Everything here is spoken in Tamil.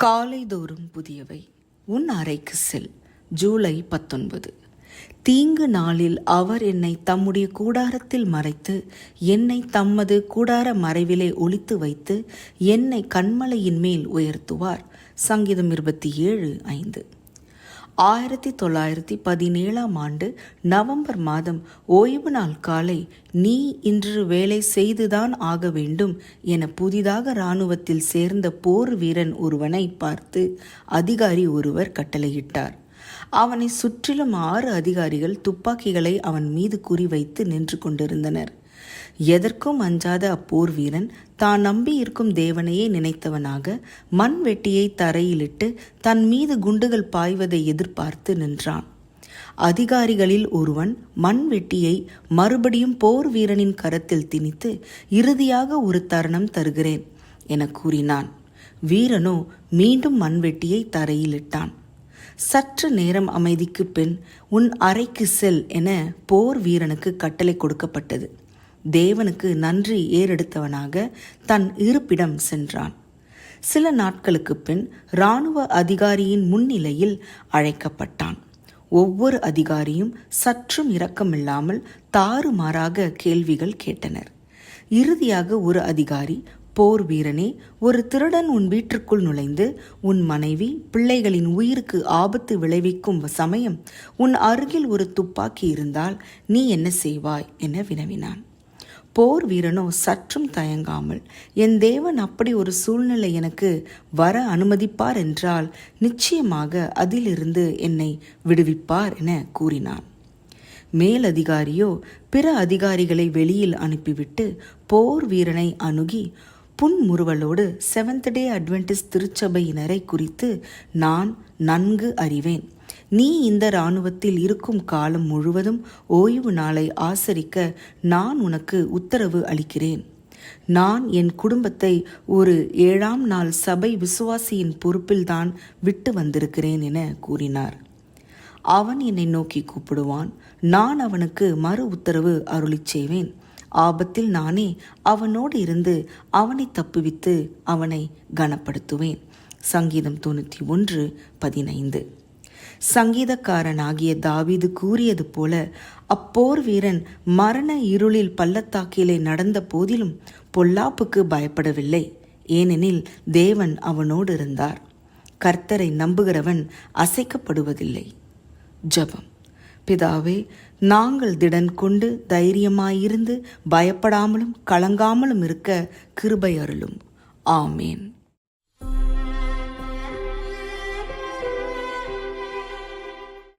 காலை தோறும் புதியவை. உன் அறைக்கு செல். ஜூலை பத்தொன்பது. தீங்கு நாளில் அவர் என்னை தம்முடைய கூடாரத்தில் மறைத்து என்னை தம்மது கூடார மறைவிலே ஒளித்து வைத்து என்னை கண்மலையின் மேல் உயர்த்துவார். சங்கீதம் இருபத்தி ஏழு ஐந்து. ஆயிரத்தி தொள்ளாயிரத்தி பதினேழாம் ஆண்டு நவம்பர் மாதம் ஓய்வு நாள் காலை நீ இன்று வேலை செய்துதான் ஆக வேண்டும் என புதிதாக இராணுவத்தில் சேர்ந்த போர் வீரன் ஒருவனை பார்த்து அதிகாரி ஒருவர் கட்டளையிட்டார். அவனை சுற்றிலும் ஆறு அதிகாரிகள் துப்பாக்கிகளை அவன் மீது குறிவைத்து நின்று கொண்டிருந்தனர். எதற்கும் அஞ்சாத அப்போர் வீரன் தான் நம்பி இருக்கும் தேவனையே நினைத்தவனாக மண் வெட்டியை தரையிலிட்டு தன் மீது குண்டுகள் பாய்வதை எதிர்பார்த்து நின்றான். அதிகாரிகளில் ஒருவன் மண் வெட்டியை மறுபடியும் போர் வீரனின் கரத்தில் திணித்து இறுதியாக ஒரு தருணம் தருகிறேன் என கூறினான். வீரனோ மீண்டும் மண்வெட்டியை தரையிலிட்டான். சற்று நேரம் அமைதிக்கு பின் உன் அறைக்கு செல் என போர் வீரனுக்கு கட்டளை கொடுக்கப்பட்டது. தேவனுக்கு நன்றி ஏறெடுத்தவனாக தன் இருப்பிடம் சென்றான். சில நாட்களுக்கு பின் இராணுவ அதிகாரியின் முன்னிலையில் அழைக்கப்பட்டான். ஒவ்வொரு அதிகாரியும் சற்றும் இரக்கமில்லாமல் தாறுமாறாக கேள்விகள் கேட்டனர். இறுதியாக ஒரு அதிகாரி போர் வீரனே ஒரு திருடன் உன் வீட்டிற்குள் நுழைந்து உன் மனைவி பிள்ளைகளின் உயிருக்கு ஆபத்து விளைவிக்கும் சமயம் உன் அருகில் ஒரு துப்பாக்கி இருந்தால் நீ என்ன செய்வாய்? என வினவினான். போர் வீரனோ சற்றும் தயங்காமல் என் தேவன் அப்படி ஒரு சூழ்நிலை எனக்கு வர அனுமதிப்பார் என்றால் நிச்சயமாக அதிலிருந்து என்னை விடுவிப்பார் என கூறினான். மேலதிகாரியோ பிற அதிகாரிகளை வெளியில் அனுப்பிவிட்டு போர் வீரனை அணுகி புன்முறுவலோடு செவன்த் டே அட்வென்டிஸ் திருச்சபையினரை குறித்து நான் நன்கு அறிவேன். நீ இந்த இராணுவத்தில் இருக்கும் காலம் முழுவதும் ஓய்வு நாளை ஆசரிக்க நான் உனக்கு உத்தரவு அளிக்கிறேன். நான் என் குடும்பத்தை ஒரு ஏழாம் நாள் சபை விசுவாசியின் பொறுப்பில்தான் விட்டு வந்திருக்கிறேன் என கூறினார். அவன் என்னை நோக்கி கூப்பிடுவான். நான் அவனுக்கு மறு உத்தரவு அருளிச் செய்வேன். ஆபத்தில் நானே அவனோடு இருந்து அவனை தப்புவித்து அவனை கனப்படுத்துவேன். சங்கீதம் தொண்ணூற்றி ஒன்று பதினைந்து. சங்கீதக்காரனாகிய தாவீது கூறியது போல அப்போர் வீரன் மரண இருளில் பள்ளத்தாக்கிலே நடந்த போதிலும் பொல்லாப்புக்கு பயப்படவில்லை. ஏனெனில் தேவன் அவனோடு இருந்தார். கர்த்தரை நம்புகிறவன் அசைக்கப்படுவதில்லை. ஜபம். பிதாவே நாங்கள் திடன் கொண்டு தைரியமாயிருந்து பயப்படாமலும் கலங்காமலும் இருக்க கிருபை அருளும். ஆமேன்.